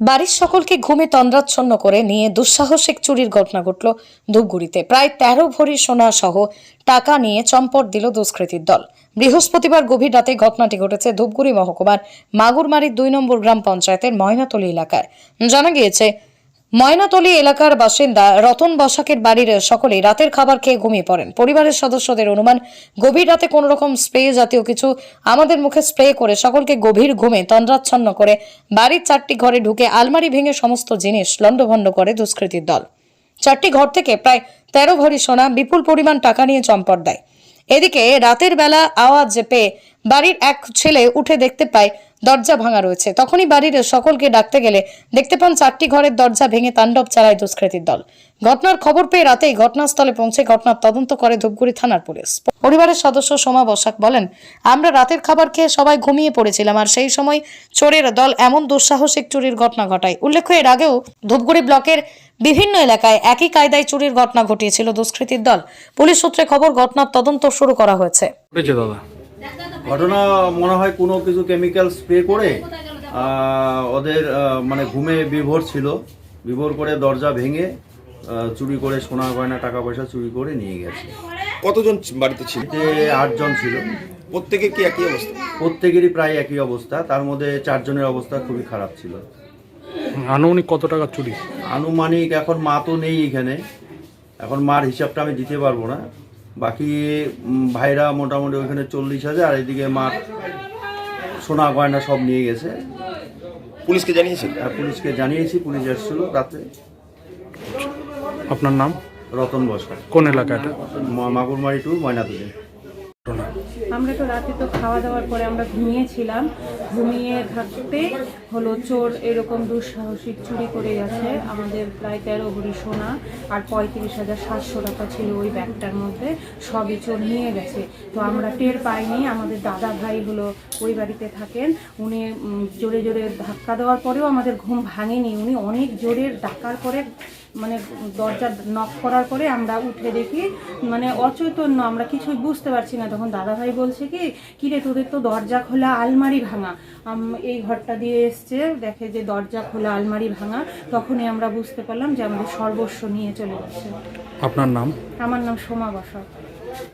বাড়ির সকলকে ঘুমে তন্দ্রাচ্ছন্ন করে নিয়ে দুঃসাহসিক চুরির ঘটনা ঘটল ধূপগুড়িতে। প্রায় তেরো ভরি সোনা সহ টাকা নিয়ে চম্পট দিল দুষ্কৃতীর দল। বৃহস্পতিবার গভীর রাতে ঘটনাটি ঘটেছে ধূপগুড়ি মহকুমার মাগুরমারির দুই নম্বর গ্রাম পঞ্চায়েতের ময়নাতলী এলাকায়। জানা গিয়েছে ময়নাতলী এলাকার বাসিন্দা রতন বসাকের বাড়ির সকলেই রাতের খাবার খেয়ে ঘুমিয়ে পড়েন। পরিবারের সদস্যদের অনুমান, গভীর রাতে কোনো রকম স্প্রে জাতীয় কিছু আমাদের মুখে স্প্রে করে সকলকে গভীর ঘুমে তন্দ্রাচ্ছন্ন করে বাড়ির চারটি ঘরে ঢুকে আলমারি ভেঙে সমস্ত জিনিস লণ্ডভণ্ড করে দুষ্কৃতীর দল। চারটি ঘর থেকে প্রায় তেরো ভরি সোনা বিপুল পরিমাণ টাকা নিয়ে চম্পট দেয়। এদিকে রাতের বেলা আওয়াজ পেয়ে বাড়ির এক ছেলে উঠে দেখতে পায় দরজা ভাঙা রয়েছে। তখনই বাড়ির সকলকে ডাকতে গেলে দেখতে পান চারটি ঘরের দরজা ভেঙে তাণ্ডব চালায় দুষ্কৃতীর দল। ঘটনার খবর পেয়ে রাতেই ঘটনাস্থলে পৌঁছে ঘটনার তদন্ত করে ধূপগুড়ি থানার পুলিশ। পরিবারের সদস্য সোমা বসাক বলেন, আমরা রাতের খাবার খেয়ে সবাই ঘুমিয়ে পড়েছিলাম আর সেই সময় চোরের দল এমন দুঃসাহসিক চুরির ঘটনা ঘটায়। উল্লেখ্য, এর আগেও ধূপগুড়ি ব্লকের বিভিন্ন এলাকায় একই কায়দায় চুরির ঘটনা ঘটিয়েছিল দুষ্কৃতীর দল। পুলিশ সূত্রে খবর, ঘটনার তদন্ত শুরু করা হয়েছে। ঘটনা মনে হয় কোনো কিছু কেমিক্যাল স্প্রে করে ওদের মানে ঘুমে বিভোর ছিল। বিভোর করে দরজা ভেঙে চুরি করে সোনা গয়না টাকা পয়সা চুরি করে নিয়ে গেছে। কতজন বাড়িতে ছিল? আটজন ছিল। প্রত্যেকে কি একই অবস্থা? প্রত্যেকেরই প্রায় একই অবস্থা। তার মধ্যে চারজনের অবস্থা খুবই খারাপ ছিল। আনুমানিক কত টাকা চুরি? আনুমানিক এখন মা তো নেই এখানে। এখন মার হিসাবটা আমি দিতে পারব না। বাকি ভাইরা মোটামুটি ওইখানে চল্লিশ হাজার আর এদিকে মাঠ সোনা গয়না সব নিয়ে গেছে। পুলিশকে জানিয়েছি আর পুলিশকে জানিয়েছি পুলিশ এসেছিল রাতে। আপনার নাম? রতন বসা। কোন এলাকাটা মাগুরমারি টু ময়নাতুলি আমরা তো রাতে তো খাওয়া দাওয়ার পরে আমরা ঘুমিয়েছিলাম। ঘুমিয়ে থাকতে হলো চোর এরকম দুঃসাহসিক চুরি করে গেছে। আমাদের প্রায় তেরো ভরি সোনা আর পঁয়ত্রিশ হাজার সাতশো টাকা ছিল ওই ব্যাগটার মধ্যে। সবই চোর নিয়ে গেছে। তো আমরা টের পাইনি। আমাদের দাদা ভাই হলো ওই বাড়িতে থাকেন। উনি জোরে জোরে ধাক্কা দেওয়ার পরেও আমাদের ঘুম ভাঙেনি। উনি অনেক জোরে ডাকার পরে মানে দরজা নক করার পরে আমরা উঠে দেখি মানে অচৈতন্য আমরা কিছুই বুঝতে পারছি না। তখন দাদাভাই বলছে কি কিরে তোদের তো দরজা খোলা আলমারি ভাঙা। আম- এই ঘরটা দিয়ে এসছে দেখে যে দরজা খোলা আলমারি ভাঙা। তখনই আমরা বুঝতে পারলাম যে আমাদের সর্বস্ব নিয়ে চলে গেছে। আপনার নাম? আমার নাম সোমা বসক।